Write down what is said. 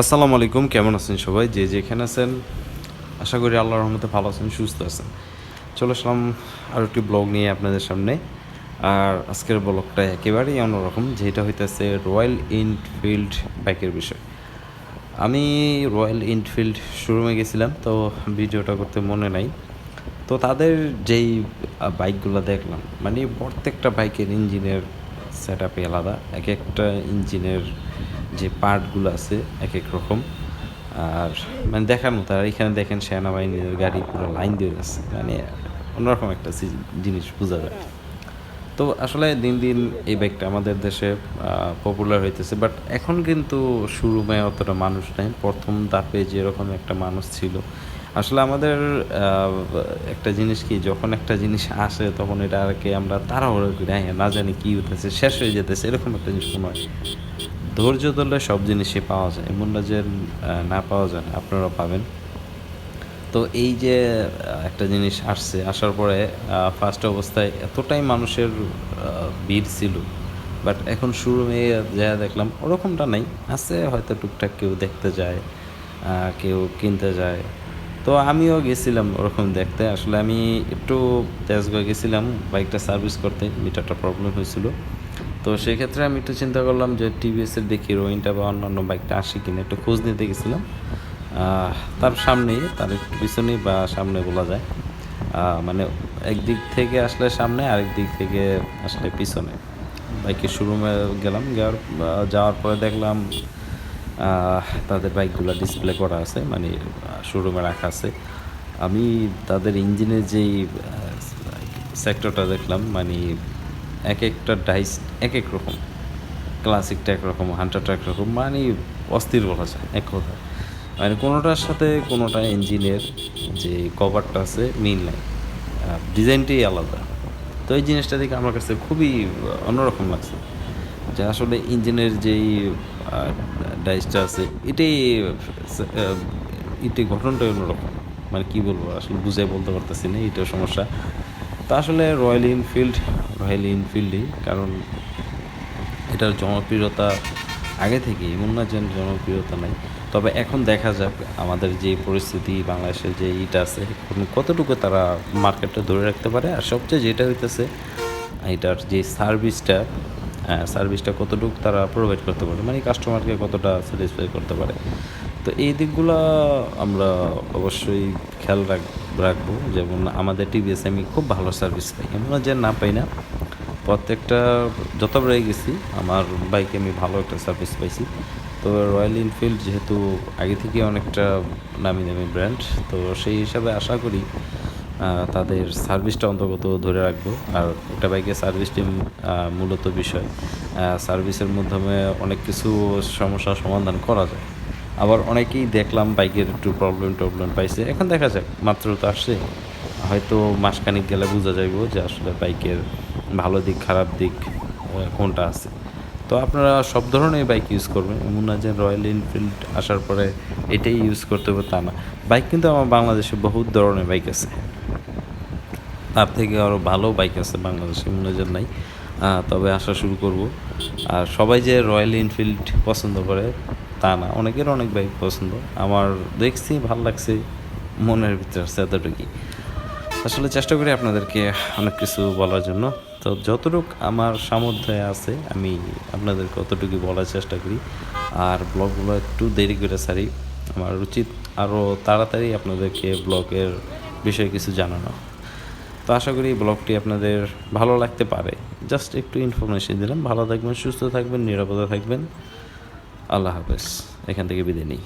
আসসালামু আলাইকুম, কেমন আছেন সবাই? যে যেখানে আছেন, আশা করি আল্লাহর রহমতে ভালো আছেন, সুস্থ আছেন। চলে আসলাম আর একটি ব্লগ নিয়ে আপনাদের সামনে। আর আজকের ব্লগটা একেবারেই অন্যরকম, যেটা হইতেছে রয়্যাল এনফিল্ড বাইকের বিষয়। আমি রয়্যাল এনফিল্ড শোরুমে গেছিলাম, তো ভিডিওটা করতে মনে নাই। তো তাদের যেই বাইকগুলো দেখলাম মানে প্রত্যেকটা বাইকের ইঞ্জিনের সেট আপই আলাদা এক একটা ইঞ্জিনের যে পার্টগুলো আছে এক এক রকম। আর মানে দেখার মতো, আর এখানে দেখেন সেনাবাহিনীর গাড়ি পুরো লাইন দিয়ে আছে মানে অন্যরকম একটা জিনিস বোঝা যায়। তো আসলে দিন দিন এই বাইকটা আমাদের দেশে পপুলার হইতেছে। বাট এখন কিন্তু শুরু শুরুমে অতটা মানুষ নেই। প্রথম ধাপে যেরকম একটা মানুষ ছিল। আসলে আমাদের একটা জিনিস কি, যখন একটা জিনিস আসে, তখন এটা আর কি আমরা তাড়াহুড়ো করি হ্যাঁ না জানি কি হতেছে শেষ হয়ে যেতেছে, এরকম একটা জিনিস মনে ধৈর্য ধরলে সব জিনিসই পাওয়া যায়, এমন না যে না পাওয়া যায় আপনারা পাবেন। তো এই যে একটা জিনিস আসছে, আসার পরে ফার্স্ট অবস্থায় এতটাই মানুষের ভিড় ছিল বাট এখন শুরু হয়ে যা দেখলাম, ওরকমটা নাই। আছে হয়তো টুকটাক কেউ দেখতে যায় কেউ কিনতে যায়। তো আমিও গেছিলাম ওরকম দেখতে। আসলে আমি একটু তেজগাঁও গেছিলাম বাইকটা সার্ভিস করতে মিটারটা প্রবলেম হয়েছিল। তো সেক্ষেত্রে আমি একটু চিন্তা করলাম যে টিভিএসের দেখি রোহিনটা বা অন্যান্য বাইকটা আসে কিনা, একটু খোঁজ নিতে গেছিলাম। তার সামনেই, তার একটু পিছনেই বা সামনে বলা যায়। মানে একদিক থেকে আসলে সামনে, আরেক দিক থেকে আসলে পিছনে। বাইকের শোরুমে গেলাম যাওয়ার যাওয়ার পরে দেখলাম তাদের বাইকগুলো ডিসপ্লে করা আছে মানে শোরুমে রাখা আছে। আমি তাদের ইঞ্জিনের যেই সেক্টরটা দেখলাম মানে এক একটা ডাইস এক এক রকম ক্লাসিকটা একরকম হান্টারটা একরকম মানে অস্থির বলা যায় এক কথা। মানে কোনোটার সাথে কোনোটা ইঞ্জিনের যে কভারটা আছে মিল নাই। ডিজাইনটাই আলাদা। তো এই জিনিসটা দেখে আমার কাছে খুবই অন্যরকম লাগছে। যে আসলে ইঞ্জিনের যেই ডাইসটা আছে এটাই আহ, এটাই গঠনটাই অন্যরকম। মানে কী বলব আসলে বুঝে বলতে পারতেছি না এটাও সমস্যা। তা আসলে রয়্যাল এনফিল্ড রয়্যাল এনফিল্ডই কারণ এটার জনপ্রিয়তা আগে থেকেই, এমন না যে জনপ্রিয়তা নাই। তবে এখন দেখা যাক আমাদের যে পরিস্থিতি, বাংলাদেশের যে ইটা আছে কতটুকু তারা মার্কেটটা ধরে রাখতে পারে। আর সবচেয়ে যেটা হইতেছে, এটার যে সার্ভিসটা সার্ভিসটা কতটুকু তারা প্রোভাইড করতে পারে মানে কাস্টমারকে কতটা স্যাটিসফাই করতে পারে। তো এই দিকগুলো আমরা অবশ্যই খেয়াল রাখ, রাখব। যেমন আমাদের টিভিএস আমি খুব ভালো সার্ভিস পাই। এমন যে না পাই না। প্রত্যেকটা যত যতবারই গেছি, আমার বাইকে আমি ভালো একটা সার্ভিস পাইছি। তো রয়্যাল এনফিল্ড যেহেতু আগে থেকে অনেকটা নামি দামি ব্র্যান্ড তো সেই হিসাবে আশা করি তাদের সার্ভিসটা অন্তর্গত ধরে রাখব। আর একটা বাইকের সার্ভিস টিম মূলত বিষয় সার্ভিসের মাধ্যমে অনেক কিছু সমস্যার সমাধান করা যায়। আবার অনেকেই দেখলাম বাইকের একটু প্রবলেম টবলেম পাইছে। এখন দেখা যাক, মাত্র তো আসছে। হয়তো মাসখানিক গেলে বোঝা যাইব যে আসলে বাইকের ভালো দিক, খারাপ দিক কোনটা আছে। তো আপনারা সব ধরনের বাইক ইউজ করবেন। এমন না যে রয়্যাল এনফিল্ড আসার পরে এটাই ইউজ করতে হবে, তা না। বাইক কিন্তু আমার বাংলাদেশে বহুত ধরনের বাইক আছে। তার থেকে আরও ভালো বাইক আছে বাংলাদেশে মনে যে নাই। তবে আসা শুরু করব। আর সবাই যে রয়্যাল এনফিল্ড পছন্দ করে তা না, অনেকের অনেক বাইক পছন্দ। আমার দেখছি, ভালো লাগছে, মনের ভিতরে আছে এতটুকুই। আসলে চেষ্টা করি আপনাদেরকে অনেক কিছু বলার জন্য। তো যতটুক আমার সামর্থ্যে আছে, আমি আপনাদেরকে অতটুকু বলার চেষ্টা করি। আর ব্লগগুলো একটু দেরি করে সারি আমার উচিত আরও তাড়াতাড়ি আপনাদেরকে ব্লগের বিষয়ে কিছু জানানো। তো আশা করি ব্লগটি আপনাদের ভালো লাগতে পারে। জাস্ট একটু ইনফরমেশন দিলাম। ভালো থাকবেন, সুস্থ থাকবেন, নিরাপদে থাকবেন। আল্লাহ হাফেজ এখান থেকে বিদায় নিই।